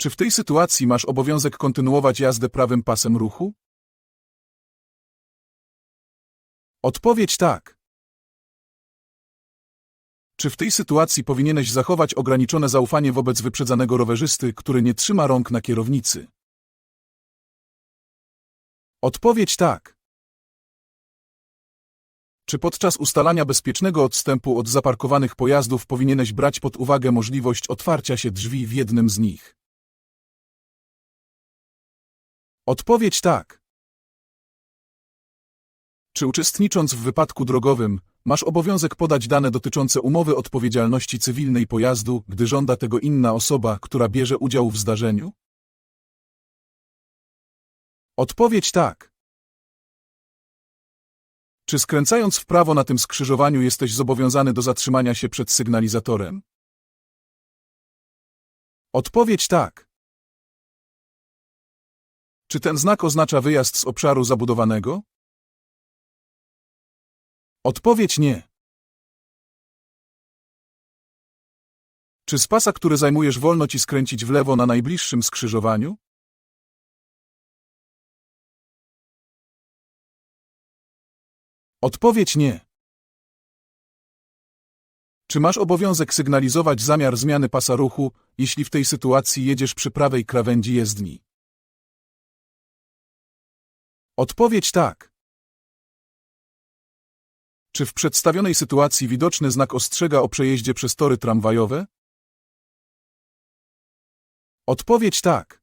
Czy w tej sytuacji masz obowiązek kontynuować jazdę prawym pasem ruchu? Odpowiedź tak. Czy w tej sytuacji powinieneś zachować ograniczone zaufanie wobec wyprzedzanego rowerzysty, który nie trzyma rąk na kierownicy? Odpowiedź tak. Czy podczas ustalania bezpiecznego odstępu od zaparkowanych pojazdów powinieneś brać pod uwagę możliwość otwarcia się drzwi w jednym z nich? Odpowiedź tak. Czy uczestnicząc w wypadku drogowym, masz obowiązek podać dane dotyczące umowy odpowiedzialności cywilnej pojazdu, gdy żąda tego inna osoba, która bierze udział w zdarzeniu? Odpowiedź tak. Czy skręcając w prawo na tym skrzyżowaniu jesteś zobowiązany do zatrzymania się przed sygnalizatorem? Odpowiedź tak. Czy ten znak oznacza wyjazd z obszaru zabudowanego? Odpowiedź nie. Czy z pasa, który zajmujesz, wolno ci skręcić w lewo na najbliższym skrzyżowaniu? Odpowiedź nie. Czy masz obowiązek sygnalizować zamiar zmiany pasa ruchu, jeśli w tej sytuacji jedziesz przy prawej krawędzi jezdni? Odpowiedź tak. Czy w przedstawionej sytuacji widoczny znak ostrzega o przejeździe przez tory tramwajowe? Odpowiedź tak.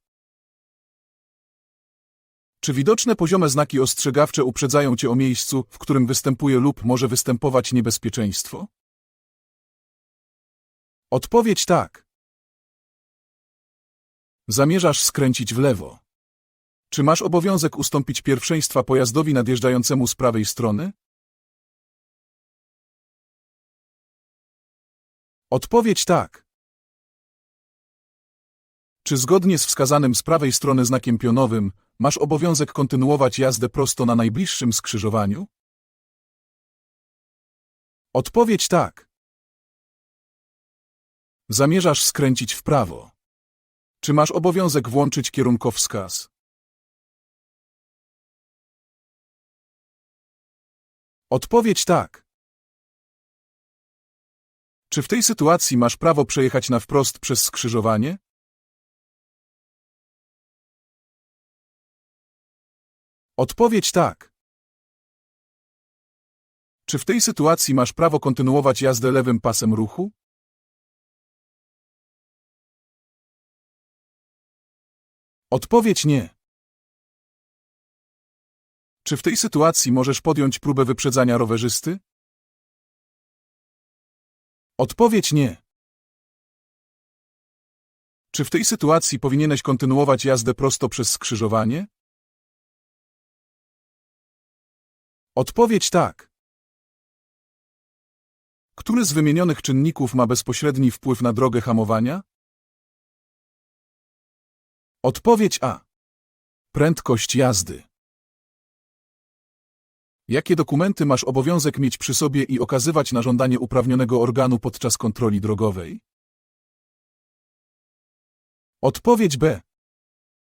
Czy widoczne poziome znaki ostrzegawcze uprzedzają Cię o miejscu, w którym występuje lub może występować niebezpieczeństwo? Odpowiedź tak. Zamierzasz skręcić w lewo. Czy masz obowiązek ustąpić pierwszeństwa pojazdowi nadjeżdżającemu z prawej strony? Odpowiedź tak. Czy zgodnie z wskazanym z prawej strony znakiem pionowym masz obowiązek kontynuować jazdę prosto na najbliższym skrzyżowaniu? Odpowiedź tak. Zamierzasz skręcić w prawo. Czy masz obowiązek włączyć kierunkowskaz? Odpowiedź tak. Czy w tej sytuacji masz prawo przejechać na wprost przez skrzyżowanie? Odpowiedź tak. Czy w tej sytuacji masz prawo kontynuować jazdę lewym pasem ruchu? Odpowiedź nie. Czy w tej sytuacji możesz podjąć próbę wyprzedzania rowerzysty? Odpowiedź nie. Czy w tej sytuacji powinieneś kontynuować jazdę prosto przez skrzyżowanie? Odpowiedź tak. Który z wymienionych czynników ma bezpośredni wpływ na drogę hamowania? Odpowiedź A. Prędkość jazdy. Jakie dokumenty masz obowiązek mieć przy sobie i okazywać na żądanie uprawnionego organu podczas kontroli drogowej? Odpowiedź B.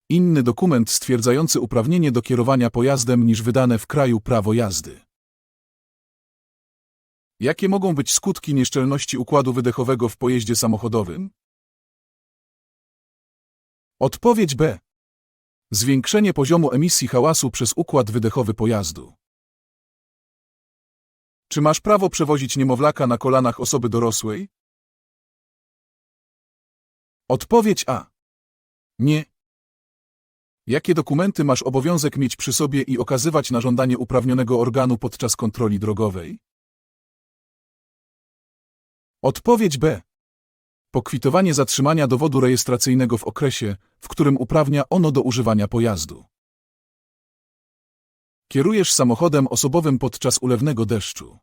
Inny dokument stwierdzający uprawnienie do kierowania pojazdem niż wydane w kraju prawo jazdy. Jakie mogą być skutki nieszczelności układu wydechowego w pojeździe samochodowym? Odpowiedź B. Zwiększenie poziomu emisji hałasu przez układ wydechowy pojazdu. Czy masz prawo przewozić niemowlaka na kolanach osoby dorosłej? Odpowiedź A. Nie. Jakie dokumenty masz obowiązek mieć przy sobie i okazywać na żądanie uprawnionego organu podczas kontroli drogowej? Odpowiedź B. Pokwitowanie zatrzymania dowodu rejestracyjnego w okresie, w którym uprawnia ono do używania pojazdu. Kierujesz samochodem osobowym podczas ulewnego deszczu.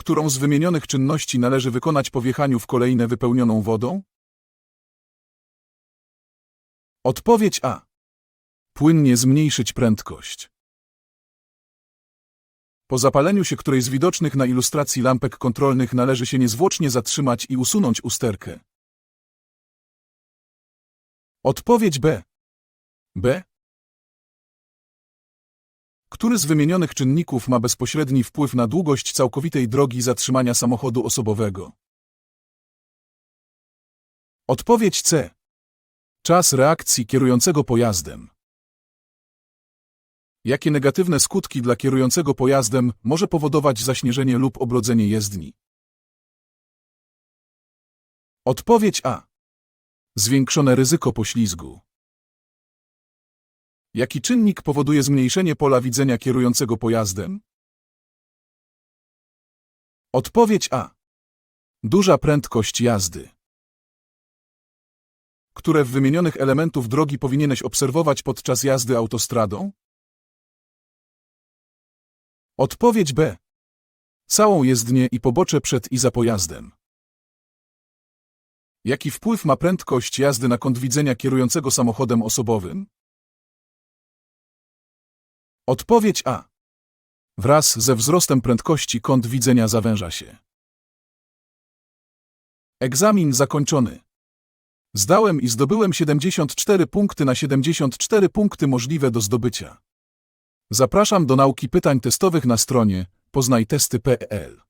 Którą z wymienionych czynności należy wykonać po wjechaniu w kolejne wypełnioną wodą? Odpowiedź A. Płynnie zmniejszyć prędkość. Po zapaleniu się której z widocznych na ilustracji lampek kontrolnych należy się niezwłocznie zatrzymać i usunąć usterkę. Odpowiedź B. B. Który z wymienionych czynników ma bezpośredni wpływ na długość całkowitej drogi zatrzymania samochodu osobowego? Odpowiedź C. Czas reakcji kierującego pojazdem. Jakie negatywne skutki dla kierującego pojazdem może powodować zaśnieżenie lub obrodzenie jezdni? Odpowiedź A. Zwiększone ryzyko poślizgu. Jaki czynnik powoduje zmniejszenie pola widzenia kierującego pojazdem? Odpowiedź A. Duża prędkość jazdy. Które w wymienionych elementów drogi powinieneś obserwować podczas jazdy autostradą? Odpowiedź B. Całą jezdnię i pobocze przed i za pojazdem. Jaki wpływ ma prędkość jazdy na kąt widzenia kierującego samochodem osobowym? Odpowiedź A. Wraz ze wzrostem prędkości kąt widzenia zawęża się. Egzamin zakończony. Zdałem i zdobyłem 74 punkty na 74 punkty możliwe do zdobycia. Zapraszam do nauki pytań testowych na stronie poznajtesty.pl.